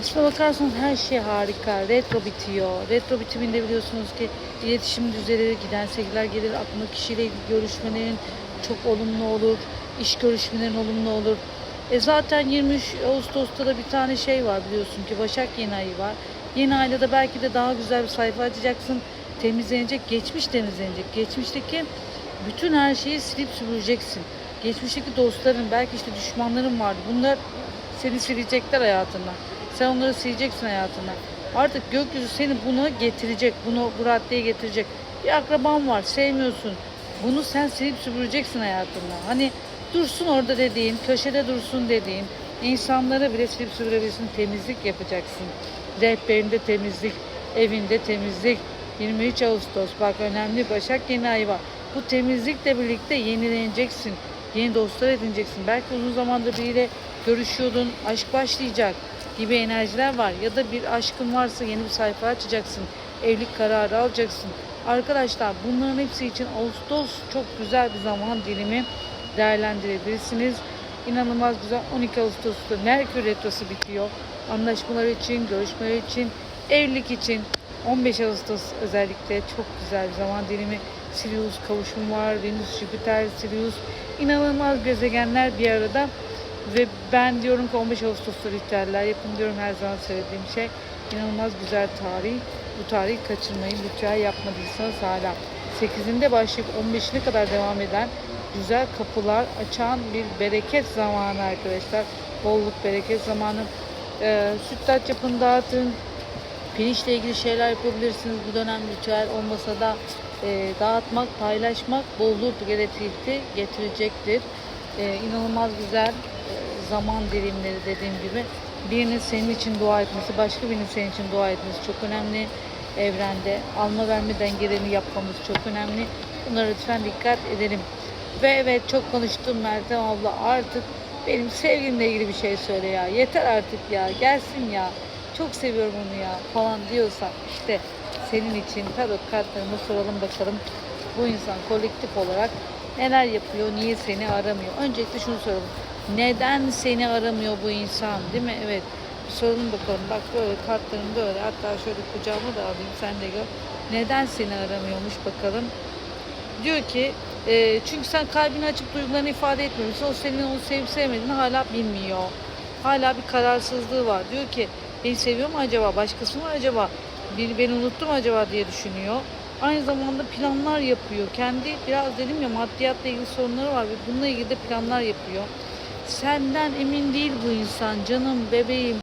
Aslına bakarsanız her şey harika. Retro bitiyor. Retro bitiminde biliyorsunuz ki iletişim düzelir, giden sevgiler gelir, aklına kişiyle görüşmelerin çok olumlu olur, iş görüşmelerin olumlu olur. E zaten 23 Ağustos'ta da bir tane şey var biliyorsun ki Başak yeni ayı var. Yeni ayda da belki de daha güzel bir sayfa açacaksın. Temizlenecek, geçmiş temizlenecek. Geçmişteki bütün her şeyi silip süpüreceksin. Geçmişteki dostların, belki işte düşmanların vardı. Bunlar seni silecekler hayatından. Sen onları sileceksin hayatından. Artık gökyüzü seni buna getirecek. Bunu bu raddeye getirecek. Bir akraban var, sevmiyorsun. Bunu sen silip süpüreceksin hayatından. Hani dursun orada dediğin, köşede dursun dediğin, insanlara bile silip süpürebilirsin, temizlik yapacaksın. Rehberinde temizlik, evinde temizlik. 23 Ağustos bak önemli Başak yeni ay var. Bu temizlikle birlikte yenileneceksin. Yeni dostlar edineceksin. Belki uzun zamandır biriyle görüşüyordun, aşk başlayacak gibi enerjiler var. Ya da bir aşkın varsa yeni bir sayfa açacaksın. Evlilik kararı alacaksın. Arkadaşlar bunların hepsi için Ağustos çok güzel bir zaman dilimi değerlendirebilirsiniz. İnanılmaz güzel. 12 Ağustos'ta Merkür Retrosu bitiyor. Anlaşmalar için, görüşmeler için, evlilik için. 15 Ağustos özellikle çok güzel bir zaman dilimi. Sirius kavuşum var. Venüs, Jüpiter, Sirius. İnanılmaz gezegenler bir arada. Ve ben diyorum ki 15 Ağustos'ta ritüeller yapın diyorum her zaman söylediğim şey. İnanılmaz güzel tarih. Bu tarihi kaçırmayın. Ritüel yapmadıysanız hala. 8'inde başlayıp 15'ine kadar devam eden güzel kapılar açan bir bereket zamanı arkadaşlar. Bolluk bereket zamanı. Ee, sütlaç yapın dağıtın. Pirinçle ilgili şeyler yapabilirsiniz. Bu dönem ritüel olmasa da e, dağıtmak, paylaşmak bolluk bereketi getirecektir. E, inanılmaz güzel e, zaman dilimleri dediğim gibi. Birinin senin için dua etmesi, başka birinin senin için dua etmesi çok önemli. Evrende alma verme dengelerini yapmamız çok önemli. Bunlara lütfen dikkat edelim. Ve evet çok konuştum Meltem abla artık benim sevgimle ilgili bir şey söyle ya. Yeter artık ya gelsin ya. Çok seviyorum onu ya falan diyorsan işte senin için tarot kartlarını soralım bakalım. Bu insan kolektif olarak neler yapıyor, niye seni aramıyor? Öncelikle şunu soralım. Neden seni aramıyor bu insan değil mi? Evet. Soralım bakalım. Bak böyle kartlarım böyle. Hatta şöyle kucağıma da alayım sen de gör. Neden seni aramıyormuş bakalım. Diyor ki e, çünkü sen kalbini açıp duygularını ifade etmemişsin. O senin onu sevip sevmediğini hala bilmiyor. Hala bir kararsızlığı var. Diyor ki beni seviyor mu acaba? Başkası mı acaba? Beni, beni unuttu mu acaba diye düşünüyor. Aynı zamanda planlar yapıyor. Kendi biraz dedim ya maddiyatla ilgili sorunları var ve bununla ilgili de planlar yapıyor. Senden emin değil bu insan canım bebeğim.